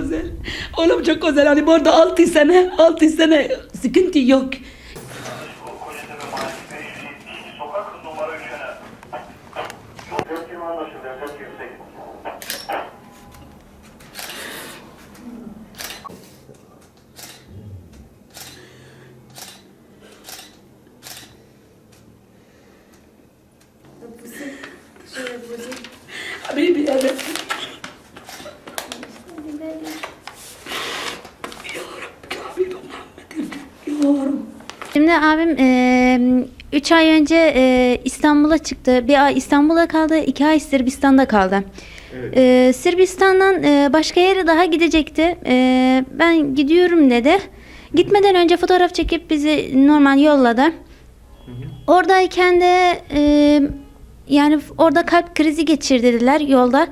güzel. Oğlum çok güzel. Hani burada 6 sene, 6 sene sıkıntı yok. Kocatepe Mahallesi Şimdi abim 3 ay önce e, İstanbul'a çıktı. Bir ay İstanbul'a kaldı, 2 ay Sırbistan'da kaldı. E, Sırbistan'dan e, başka yere daha gidecekti. E, ben gidiyorum dedi. Gitmeden önce fotoğraf çekip bizi normal yolladı. Oradayken de e, yani orada kalp krizi geçirdiler yolda.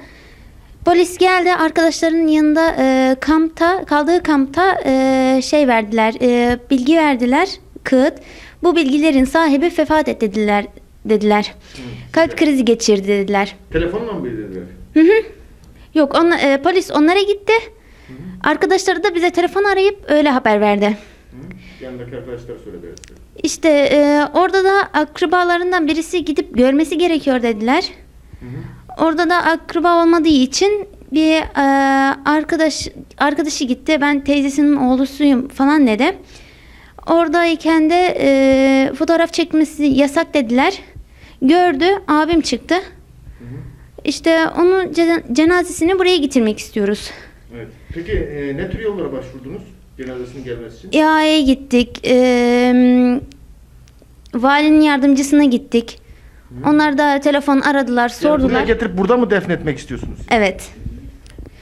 Polis geldi arkadaşlarının yanında e, kampta kaldığı kampta e, şey verdiler e, bilgi verdiler kağıt. Bu bilgilerin sahibi vefat etti dediler dediler. Kalp krizi geçirdi dediler. Telefonla mı bildirdiler? Hı hı. Yok onla, e, polis onlara gitti. Arkadaşları da bize telefon arayıp öyle haber verdi. Hı? Yanındaki arkadaşlar söyledi. İşte e, orada da akrabalarından birisi gidip görmesi gerekiyor dediler. Orada da akraba olmadığı için bir e, arkadaş arkadaşı gitti. Ben teyzesinin oğlusuyum falan dedi. Oradayken de e, fotoğraf çekmesi yasak dediler. Gördü, abim çıktı. İşte onun cena- cenazesini buraya getirmek istiyoruz. Evet. Peki e, ne tür yollara başvurdunuz cenazesinin gelmesi için? İHA'ya gittik. E, valinin yardımcısına gittik. Onlar da telefon aradılar, Yani buraya sordular. getirip burada mı defnetmek istiyorsunuz? Evet.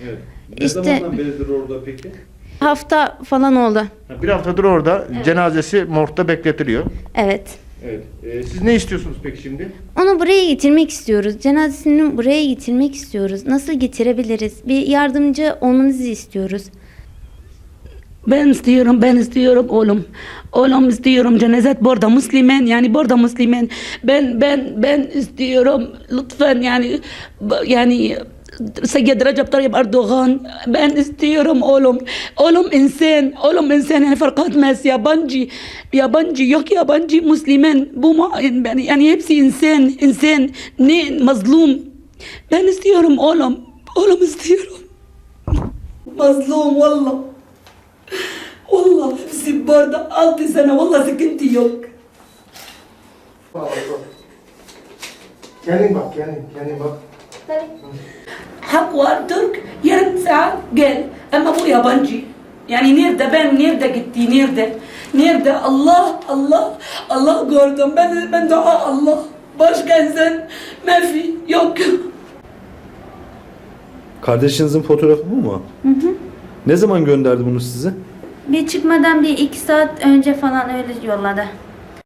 Evet. Ne İşte- zamandan beridir orada peki? Hafta falan oldu. Bir haftadır orada cenazesi morgda bekletiliyor. Evet. Evet. E, siz ne istiyorsunuz peki şimdi? Onu buraya getirmek istiyoruz. Cenazesini buraya getirmek istiyoruz. Nasıl getirebiliriz? Bir yardımcı olmanızı istiyoruz. Ben istiyorum, ben istiyorum oğlum. Oğlum istiyorum cenazet burada Müslüman yani burada Müslüman. Ben ben ben istiyorum lütfen yani yani سيد رجب طيب أردوغان بأن استيرم أولم أولم إنسان أولم إنسان يعني فرقات ماس يا بنجي يا بنجي يوك يابانجي مسلمان بوما يعني يعني يبسي إنسان إنسان نين مظلوم. بأن استيرم أولم أولم استيرم. مظلوم والله. والله حبسي برضه 6 سنة والله سكنتي يوك. كلمة كلمة كلمة Hakvar Türk yarım saat gel ama bu yabancı. Yani nerede ben nerede gitti nerede? Nerede Allah Allah Allah gördüm ben ben dua Allah başka insan mefi yok. Kardeşinizin fotoğrafı bu mu? Hı hı. Ne zaman gönderdi bunu size? Bir çıkmadan bir iki saat önce falan öyle yolladı.